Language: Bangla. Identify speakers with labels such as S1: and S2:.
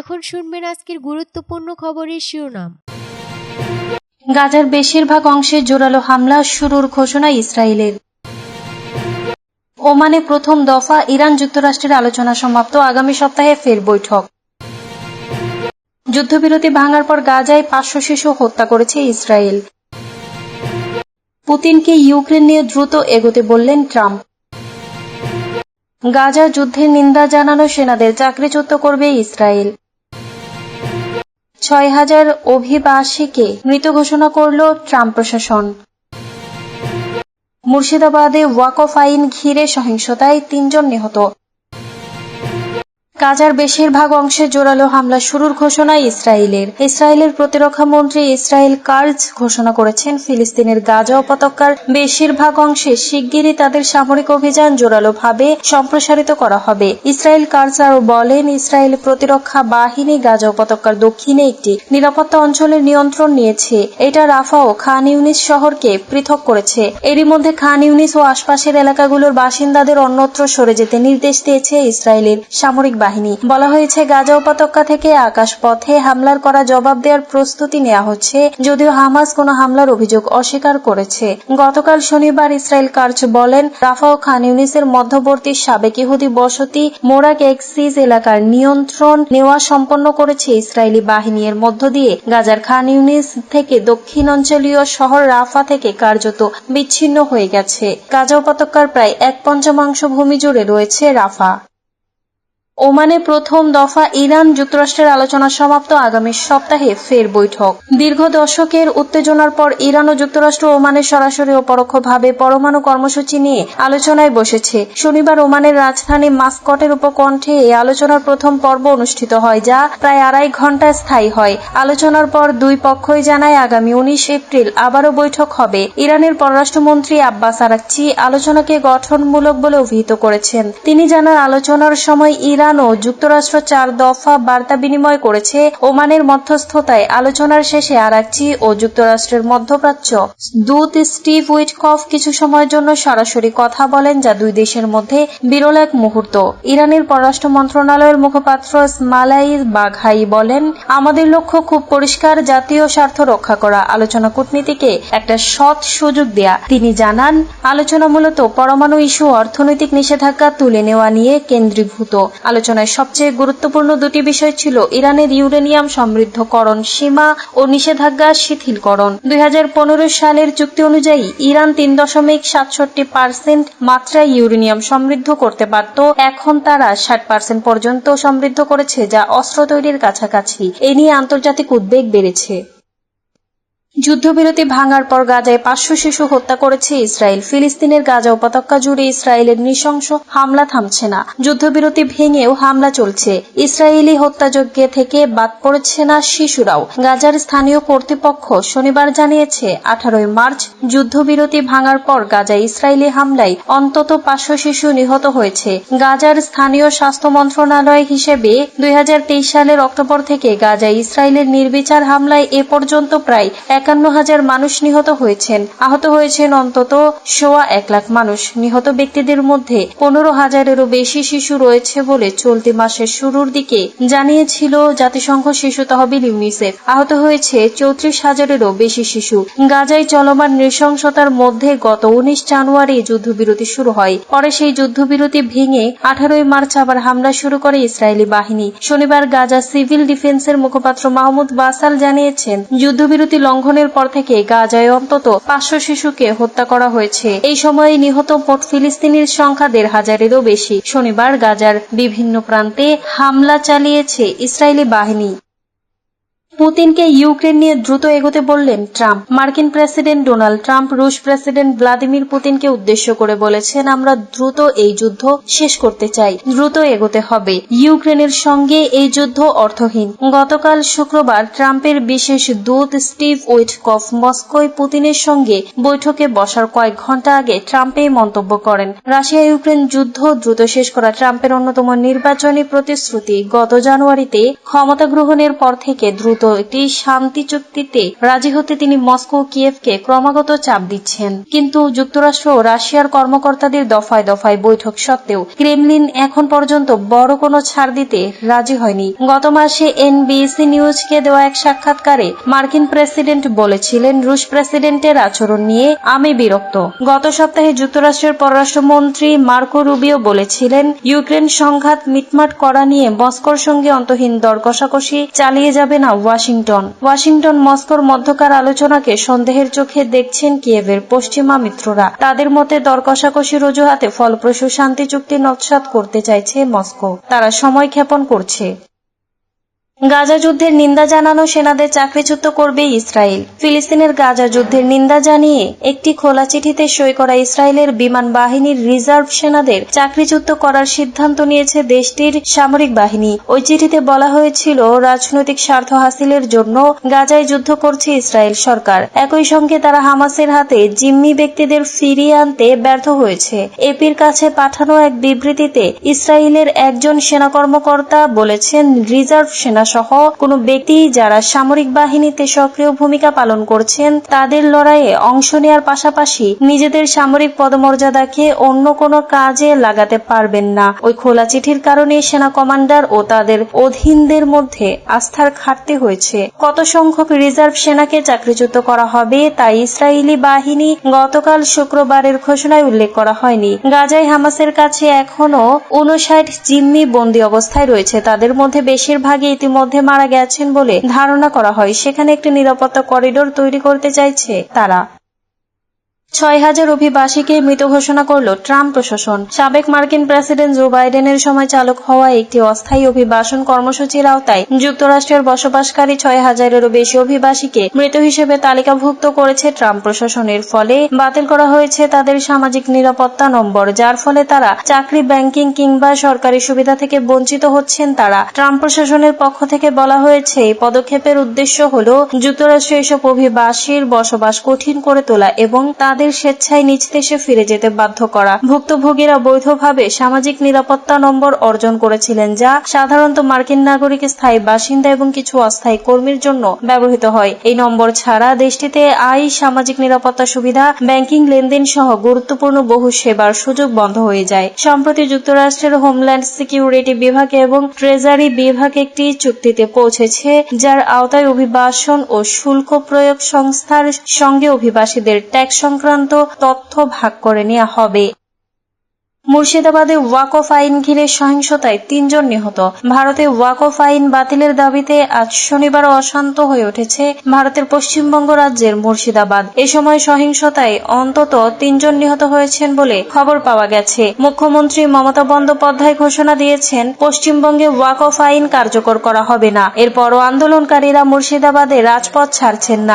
S1: এখন শুনবেন আজকের গুরুত্বপূর্ণ খবরের শিরোনাম।
S2: গাজার বেশিরভাগ অংশে জোরালো হামলা শুরুর ঘোষণা ইসরায়েলের। ওমানে প্রথম দফা ইরান যুক্তরাষ্ট্রের আলোচনা সমাপ্ত, আগামী সপ্তাহে ফের বৈঠক। যুদ্ধবিরতি ভাঙার পর গাজায় পাঁচশো শিশু হত্যা করেছে ইসরায়েল। পুতিনকে ইউক্রেন নিয়ে দ্রুত এগোতে বললেন ট্রাম্প। গাজা যুদ্ধের নিন্দা জানানো সেনাদের চাকরিচ্যুত করবে ইসরায়েল। ছয় হাজার অভিবাসীকে মৃত ঘোষণা করল ট্রাম্প প্রশাসন। মুর্শিদাবাদে ওয়াকফ আইন ঘিরে সহিংসতায় তিনজন নিহত। গাজার বেশিরভাগ অংশে জোরালো হামলা শুরুর ঘোষণা ইসরায়েলের। ইসরায়েলের প্রতিরক্ষা মন্ত্রী ইসরায়েল কার্জ ঘোষণা করেছেন, ফিলিস্তিনের গাজা উপত্যকার বেশিরভাগ অংশে শিগগিরই তাদের সামরিক অভিযান জোরালোভাবে সম্প্রসারিত করা হবে। ইসরায়েল কার্জ আরও বলেন, ইসরায়েল প্রতিরক্ষা বাহিনী গাজা উপত্যকার দক্ষিণে একটি নিরাপত্তা অঞ্চলের নিয়ন্ত্রণ নিয়েছে। এটা রাফা ও খান ইউনিস শহরকে পৃথক করেছে। এরই মধ্যে খান ইউনিস ও আশপাশের এলাকাগুলোর বাসিন্দাদের অন্যত্র সরে যেতে নির্দেশ দিয়েছে ইসরায়েলের সামরিক বাহিনী। বলা হয়েছে, গাজা উপত্যকা থেকে আকাশ পথে হামলার করা জবাব দেওয়ার প্রস্তুতি নেওয়া হচ্ছে, যদিও হামাস কোনো হামলার অভিযোগ অস্বীকার করেছে। গতকাল শনিবার ইসরায়েল কার্চ বলেন, রাফা ও খান ইউনিসের মধ্যবর্তী সাবেক ইহুদি বসতি মোরাক এক্সিস এলাকার নিয়ন্ত্রণ নেওয়া সম্পন্ন করেছে ইসরায়েলি বাহিনী। এর মধ্য দিয়ে গাজার খান ইউনিস থেকে দক্ষিণ অঞ্চলীয় শহর রাফা থেকে কার্যত বিচ্ছিন্ন হয়ে গেছে। গাজা উপত্যকার প্রায় এক পঞ্চমাংশ ভূমি জুড়ে রয়েছে রাফা। ওমানে প্রথম দফা ইরান যুক্তরাষ্ট্রের আলোচনা সমাপ্ত আগামী সপ্তাহে ফের বৈঠক। দীর্ঘ দশকের উত্তেজনার পর ইরান ও যুক্তরাষ্ট্র ওমানে সরাসরি ও পরোক্ষভাবে পরমাণু কর্মসূচি নিয়ে আলোচনায় বসেছে। শনিবার ওমানের রাজধানী মাস্কটের উপকণ্ঠে এই আলোচনার প্রথম পর্ব অনুষ্ঠিত হয়, যা প্রায় আড়াই ঘণ্টা স্থায়ী হয়। আলোচনার পর দুই পক্ষই জানায় আগামী উনিশ এপ্রিল আবারও বৈঠক হবে। ইরানের পররাষ্ট্রমন্ত্রী আব্বাস আরাকচি আলোচনাকে গঠনমূলক বলে অভিহিত করেছেন। তিনি জানান, আলোচনার সময় ইরান ও যুক্তরাষ্ট্র চার দফা বার্তা বিনিময় করেছে ওমানের মধ্যস্থতায়। আলোচনার শেষে আরাকচি ও যুক্তরাষ্ট্রের মধ্যপ্রাচ্য দূত স্টিভ উইটকফ কিছু সময়ের জন্য সরাসরি কথা বলেন, যা দুই দেশের মধ্যে বিরল এক মুহূর্ত। ইরানের পররাষ্ট্র মন্ত্রণালয়ের মুখপাত্র স্মালাই বাঘাই বলেন, আমাদের লক্ষ্য খুব পরিষ্কার, জাতীয় স্বার্থ রক্ষা করা। আলোচনা কূটনীতিকে একটা সৎ সুযোগ দেয়া। তিনি জানান, আলোচনা মূলত পরমাণু ইস্যু, অর্থনৈতিক নিষেধাজ্ঞা তুলে নেওয়া নিয়ে কেন্দ্রীভূত। আলোচনায় সবচেয়ে গুরুত্বপূর্ণ দুটি বিষয় ছিল ইরানের ইউরেনিয়াম সমৃদ্ধকরণ সীমা ও নিষেধাজ্ঞা শিথিলকরণ। দুই হাজার পনেরো সালের চুক্তি অনুযায়ী ইরান তিন দশমিক সাতষট্টি পার্সেন্ট মাত্রায় ইউরেনিয়াম সমৃদ্ধ করতে পারত। এখন তারা ষাট পার্সেন্ট পর্যন্ত সমৃদ্ধ করেছে যা অস্ত্র তৈরির কাছাকাছি। এ নিয়ে আন্তর্জাতিক উদ্বেগ বেড়েছে। যুদ্ধবিরতি ভাঙার পর গাজায় পাঁচশো শিশু হত্যা করেছে ইসরায়েল। ফিলিস্তিনের গাজা উপত্যকা জুড়ে ইসরায়েলের নৃশংস হামলা থামছে না। যুদ্ধবিরতি ভেঙেও হামলা চলছে। ইসরায়েলি হত্যাযজ্ঞ থেকে বাদ পড়েছে না শিশুরাও। গাজার স্থানীয় কর্তৃপক্ষ শনিবার জানিয়েছে, আঠারোই মার্চ যুদ্ধবিরতি ভাঙার পর গাজায় ইসরায়েলি হামলায় অন্তত পাঁচশো শিশু নিহত হয়েছে। গাজার স্থানীয় স্বাস্থ্য মন্ত্রণালয় হিসেবে দুই হাজার তেইশ সালের অক্টোবর থেকে গাজায় ইসরায়েলের নির্বিচার হামলায় এ পর্যন্ত প্রায় একান্ন হাজার মানুষ নিহত হয়েছেন। আহত হয়েছেন অন্তত সোয়া এক লাখ মানুষ। নিহত ব্যক্তিদের মধ্যে পনেরো হাজারেরও বেশি শিশু রয়েছে বলে চলতি মাসের শুরুর দিকে জানিয়েছিল জাতিসংঘ শিশু তহবিল ইউনিসেফ। আহত হয়েছে চৌত্রিশ হাজারেরও বেশি শিশু। গাজায় চলমান নৃশংসতার মধ্যে গত উনিশ জানুয়ারি যুদ্ধবিরতি শুরু হয়। পরে সেই যুদ্ধবিরতি ভেঙে আঠারোই মার্চ আবার হামলা শুরু করে ইসরায়েলি বাহিনী। শনিবার গাজা সিভিল ডিফেন্সের মুখপাত্র মাহমুদ বাসাল জানিয়েছেন, যুদ্ধবিরতি লঙ্ঘনের পর থেকে গাজায় অন্তত পাঁচশো শিশুকে হত্যা করা হয়েছে। এই সময়ে নিহত মোট ফিলিস্তিনির সংখ্যা দেড় হাজারেরও বেশি। শনিবার গাজার বিভিন্ন প্রান্তে হামলা চালিয়েছে ইসরায়েলি বাহিনী। পুতিনকে ইউক্রেন নিয়ে দ্রুত এগোতে বললেন ট্রাম্প। মার্কিন প্রেসিডেন্ট ডোনাল্ড ট্রাম্প, রুশ প্রেসিডেন্ট ভ্লাদিমির পুতিনকে উদ্দেশ্য করে বলেছেন, আমরা দ্রুত এই যুদ্ধ শেষ করতে চাই। দ্রুত এগোতে হবে। ইউক্রেনের সঙ্গে এই যুদ্ধ অর্থহীন। গতকাল শুক্রবার ট্রাম্পের বিশেষ দূত স্টিভ উইটকফ মস্কোয় পুতিনের সঙ্গে বৈঠকে বসার কয়েক ঘণ্টা আগে ট্রাম্পে মন্তব্য করেন। রাশিয়া ইউক্রেন যুদ্ধ দ্রুত শেষ করা ট্রাম্পের অন্যতম নির্বাচনী প্রতিশ্রুতি গত জানুয়ারিতে ক্ষমতা গ্রহণের পর থেকে দ্রুত একটি শান্তি চুক্তিতে রাজি হতে তিনি মস্কো কিয়েভকে ক্রমাগত চাপ দিচ্ছেন। কিন্তু যুক্তরাষ্ট্র ও রাশিয়ার কর্মকর্তাদের দফায় দফায় বৈঠক সত্ত্বেও ক্রেমলিন এখন পর্যন্ত বড় কোনো ছাড় দিতে রাজি হয়নি। গত মাসে এনবিসি নিউজকে দেওয়া এক সাক্ষাৎকারে মার্কিন প্রেসিডেন্ট বলেছিলেন, রুশ প্রেসিডেন্টের আচরণ নিয়ে আমি বিরক্ত। গত সপ্তাহে যুক্তরাষ্ট্রের পররাষ্ট্রমন্ত্রী মার্কো রুবিও বলেছিলেন, ইউক্রেন সংঘাত মিটমাট করা নিয়ে মস্কোর সঙ্গে অন্তহীন দর কষাকষি চালিয়ে যাবে না। Washington Washington. ওয়াশিংটন, মস্কোর মধ্যকার আলোচনাকে সন্দেহের চোখে দেখছেন কিয়েভের পশ্চিমা মিত্ররা। তাদের মতে দর কষাকষির অজুহাতে ফলপ্রসূ শান্তি চুক্তি নৎসাত করতে চাইছে মস্কো। তারা সময় ক্ষেপণ করছে। গাজা যুদ্ধের নিন্দা জানানো সেনাদের চাকরিচ্যুত করবে ইসরায়েল। ফিলিস্তিনের গাজা যুদ্ধের নিন্দা জানিয়ে একটি খোলা চিঠিতে সই করা ইসরায়েলের বিমান বাহিনীর রিজার্ভ সেনাদের চাকরিচ্যুত করার সিদ্ধান্ত নিয়েছে দেশটির সামরিক বাহিনী। ওই চিঠিতে বলা হয়েছিল, রাজনৈতিক স্বার্থ হাসিলের জন্য গাজায় যুদ্ধ করছে ইসরায়েল সরকার। একই সঙ্গে তারা হামাসের হাতে জিম্মি ব্যক্তিদের ফিরিয়ে আনতে ব্যর্থ হয়েছে। এপির কাছে পাঠানো এক বিবৃতিতে ইসরায়েলের একজন সেনা কর্মকর্তা বলেছেন, রিজার্ভ সেনা সহ কোনো ব্যক্তি যারা সামরিক বাহিনীতে সক্রিয় ভূমিকা পালন করছেন, তাদের লড়াইয়ে অংশ নেওয়ার পাশাপাশি নিজেদের সামরিক পদমর্যাদাকে অন্য কোনো কাজে লাগাতে পারবেন না। ওই খোলা চিঠির কারণে সেনা কমান্ডার ও তাদের অধীনদের মধ্যে আস্থার ঘাটতি হয়েছে। কত সংখ্যক রিজার্ভ সেনাকে চাকরিচ্যুত করা হবে তা ইসরায়েলি বাহিনী গতকাল শুক্রবারের ঘোষণায় উল্লেখ করা হয়নি। গাজায় হামাসের কাছে এখনও উনষাট জিম্মি বন্দী অবস্থায় রয়েছে। তাদের মধ্যে বেশিরভাগই ইতিমধ্যে মারা গেছেন বলে ধারণা করা হয়। সেখানে একটি নিরাপত্তা করিডোর তৈরি করতে চাইছে তারা। ছয় হাজার অভিবাসীকে মৃত ঘোষণা করল ট্রাম্প প্রশাসন। সাবেক মার্কিন প্রেসিডেন্ট জো বাইডেনের সময় চালক হওয়া একটি অস্থায়ী অভিবাসন কর্মসূচির আওতায় যুক্তরাষ্ট্রের বসবাসকারী ছয় হাজারেরও বেশি অভিবাসীকে মৃত হিসেবে তালিকাভুক্ত করেছে ট্রাম্প প্রশাসনের ফলে বাতিল করা হয়েছে তাদের সামাজিক নিরাপত্তা নম্বর, যার ফলে তারা চাকরি, ব্যাংকিং কিংবা সরকারি সুবিধা থেকে বঞ্চিত হচ্ছেন তারা। ট্রাম্প প্রশাসনের পক্ষ থেকে বলা হয়েছে, এই পদক্ষেপের উদ্দেশ্য হল যুক্তরাষ্ট্রে এসব অভিবাসীর বসবাস কঠিন করে তোলা এবং তাদের স্বেচ্ছায় নিজ দেশে ফিরে যেতে বাধ্য করা। ভুক্তভোগীরা বৈধভাবে সামাজিক নিরাপত্তা নম্বর অর্জন করেছিলেন যা সাধারণত মার্কিন নাগরিক, স্থায়ী বাসিন্দা এবং কিছু অস্থায়ী কর্মীর জন্য ব্যবহৃত হয়। এই নম্বর ছাড়া দেশটিতে আয় সামাজিক নিরাপত্তা সুবিধা, ব্যাংকিং লেনদেন সহ গুরুত্বপূর্ণ বহু সেবার সুযোগ বন্ধ হয়ে যায়। সম্প্রতি যুক্তরাষ্ট্রের হোমল্যান্ড সিকিউরিটি বিভাগ এবং ট্রেজারি বিভাগ একটি চুক্তিতে পৌঁছেছে, যার আওতায় অভিবাসন ও শুল্ক প্রয়োগ সংস্থার সঙ্গে অভিবাসীদের ট্যাক্স সংক্রান্ত তথ্য ভাগ করে নেওয়া হবে। মুর্শিদাবাদে ওয়াকফ আইন ঘিরে সহিংসতায় তিনজন নিহত। ভারতে ওয়াকফ আইন বাতিলের দাবিতে আজ শনিবার অশান্ত হয়ে উঠেছে ভারতের পশ্চিমবঙ্গ রাজ্যের মুর্শিদাবাদ। এ সময় সহিংসতায় অন্তত তিনজন নিহত হয়েছেন বলে খবর পাওয়া গেছে। মুখ্যমন্ত্রী মমতা বন্দ্যোপাধ্যায় ঘোষণা দিয়েছেন, পশ্চিমবঙ্গে ওয়াকফ আইন কার্যকর করা হবে না। এরপরও আন্দোলনকারীরা মুর্শিদাবাদে রাজপথ ছাড়ছেন না।